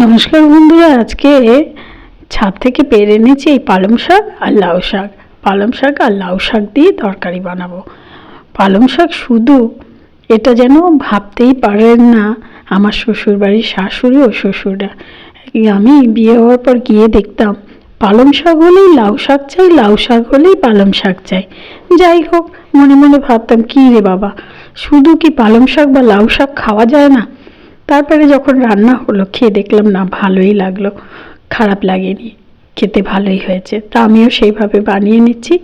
নমস্কার বন্ধুরা, আজকে ছাদ থেকে পেরে এনেছি এই পালং শাক আর লাউ শাক। পালং শাক আর লাউ শাক দিয়ে তরকারি বানাবো। পালং শাক শুধু এটা যেন ভাবতেই পারেন না, আমার শ্বশুর বাড়ির শাশুড়ি ও শ্বশুররা। আমি বিয়ে হওয়ার পর গিয়ে দেখতাম, পালং শাক হলেই লাউ শাক চাই, লাউ শাক হলেই পালং শাক চাই। যাই হোক, মনে মনে ভাবতাম, কী রে বাবা, শুধু কি পালং শাক বা লাউ শাক খাওয়া যায় না? তারপরে যখন রান্না হলো, খেয়ে দেখলাম, না, ভালোই লাগল। খারাপ লাগেনি, খেতে ভালোই হয়েছে। তা আমিও সেইভাবে বানিয়ে নিচ্ছি।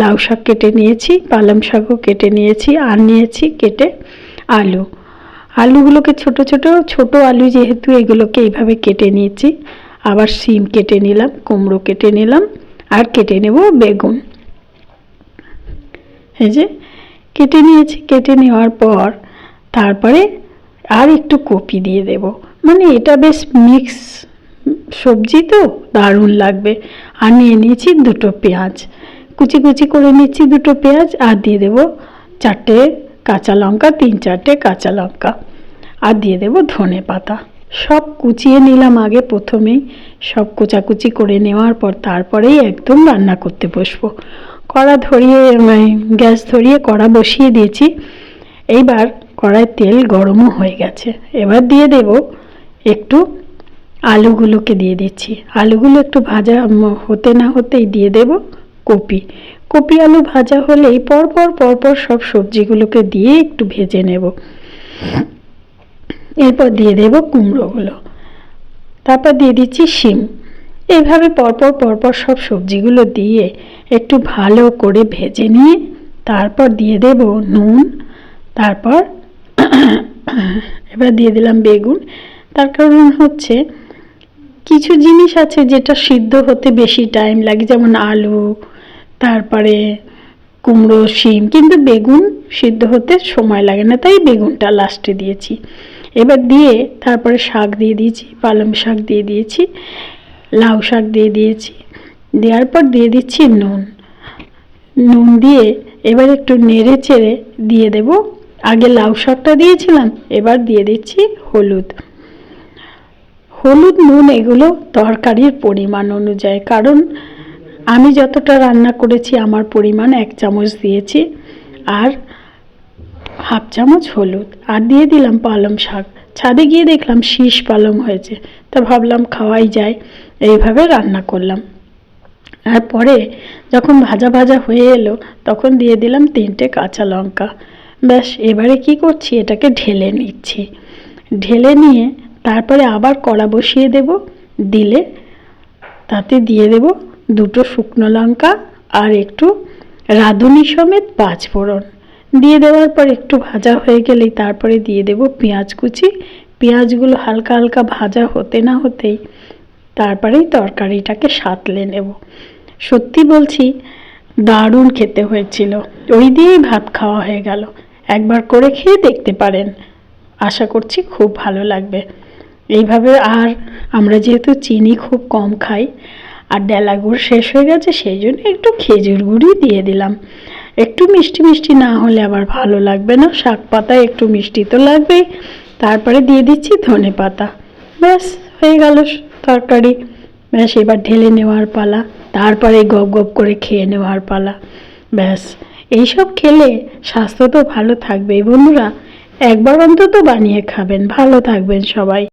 লাউ শাক কেটে নিয়েছি, পালং শাকও কেটে নিয়েছি, আর নিয়েছি কেটে আলু। আলুগুলোকে ছোট ছোট ছোট আলু যেহেতু এগুলোকে এইভাবে কেটে নিয়েছি, আবার সিম কেটে নিলাম, কুমড়ো কেটে নিলাম, আর কেটে নেব বেগুন। এই যে, কেটে নিয়েছি, কেটে নেওয়ার পর তারপরে আর একটু কপি দিয়ে দেব। মানে এটা বেশ মিক্স সবজি তো, দারুণ লাগবে। আর নিয়ে নিয়েছি দুটো পেঁয়াজ। কুচি কুচি করে নিচ্ছি দুটো পেঁয়াজ আর দিয়ে দেব চারটে কাঁচা লঙ্কা, তিন চারটে কাঁচা লঙ্কা। আর দিয়ে দেব ধনে পাতা। সব কুচিয়ে নিলাম আগে প্রথমেই। সব কুচাকুচি করে নেওয়ার পর তারপরেই একদম রান্না করতে বসবো। কড়া ধরিয়ে মানে গ্যাস ধরিয়ে কড়া বসিয়ে দিয়েছি। এইবার কড়ায় তেল গরমও হয়ে গেছে। এবার দিয়ে দেব একটু আলুগুলোকে দিয়ে দিচ্ছি। আলুগুলো একটু ভাজা হতে না হতেই দিয়ে দেব কপি। কপি আলু ভাজা হলেই পরপর পরপর সব সবজিগুলোকে দিয়ে একটু ভেজে নেব। এরপর দিয়ে দেব কুমড়োগুলো। তারপর দিয়ে দিচ্ছি শিম। এইভাবে পরপর পরপর সব সবজিগুলো দিয়ে একটু ভালো করে ভেজে নিয়ে তারপর দিয়ে দেব নুন, তারপর এবার দিয়ে দিলাম বেগুন। তার কারণ হচ্ছে কিছু জিনিস আছে যেটা সিদ্ধ হতে বেশি টাইম লাগে, যেমন আলু, তারপরে কুমড়ো, শিম, কিন্তু বেগুন সিদ্ধ হতে সময় লাগে না, তাই বেগুনটা লাস্টে দিয়েছি। এবার দিয়ে তারপরে শাক দিয়ে দিয়েছি, পালং শাক দিয়ে দিয়েছি, লাউ শাক দিয়ে দিয়েছি। দেওয়ার পর দিয়ে দিচ্ছি নুন। নুন দিয়ে এবার একটু নেড়ে চেড়ে দিয়ে দেব। আগে লাউ শাকটা দিয়েছিলাম, এবার দিয়ে দিচ্ছি হলুদ। হলুদ, নুন এগুলো তরকারির পরিমাণ অনুযায়ী, কারণ আমি যতটা রান্না করেছি আমার পরিমাণ এক চামচ দিয়েছি, আর হাফ চামচ হলুদ। আর দিয়ে দিলাম পালং শাক। ছাদে গিয়ে দেখলাম শীষ পালং হয়েছে, তা ভাবলাম খাওয়াই যায়, এইভাবে রান্না করলাম। আর পরে যখন ভাজা ভাজা হয়ে এলো, তখন দিয়ে দিলাম তিনটে কাঁচা লঙ্কা। ব্যাস, এবারে কি করছি? এটাকে ঢেলে নিচ্ছি। ঢেলে নিয়ে তারপরে আবার কড়া বসিয়ে দেব। দিলে তাতে দিয়ে দেব দুটো শুকনো লঙ্কা আর একটু রাঁধুনি সমেত পাঁচ ফোড়ন। দিয়ে দেওয়ার পর একটু ভাজা হয়ে গেলেই তারপরে দিয়ে দেব পেঁয়াজ কুচি। পেঁয়াজগুলো হালকা হালকা ভাজা হতে না হতেই তারপরেই তরকারিটাকে সাতলে নেব। সত্যি বলছি, দারুণ খেতে হয়েছিল। ওই দিয়েই ভাত খাওয়া হয়ে গেল। একবার করে খেয়ে দেখতে পারেন। আশা করছি খুব ভালো লাগবে। এইভাবে আর আমরা যেহেতু চিনি খুব কম খাই, আর ডেলা গুড় শেষ হয়ে গেছে, সেই জন্য একটু খেজুর গুড়ই দিয়ে দিলাম। একটু মিষ্টি মিষ্টি না হলে আবার ভালো লাগবে না। শাক পাতা একটু মিষ্টি তো লাগবেই। তারপরে দিয়ে দিচ্ছি ধনে পাতা। ব্যাস, হয়ে গেল তরকারি। ব্যাস, এবার ঢেলে নেওয়ার পালা। তারপরে গপ গপ করে খেয়ে নেওয়ার পালা। ব্যাস। এইসব খেলে স্বাস্থ্য তো ভালো থাকবেই বন্ধুরা। একবার অন্তত বানিয়ে খাবেন। ভালো থাকবেন সবাই।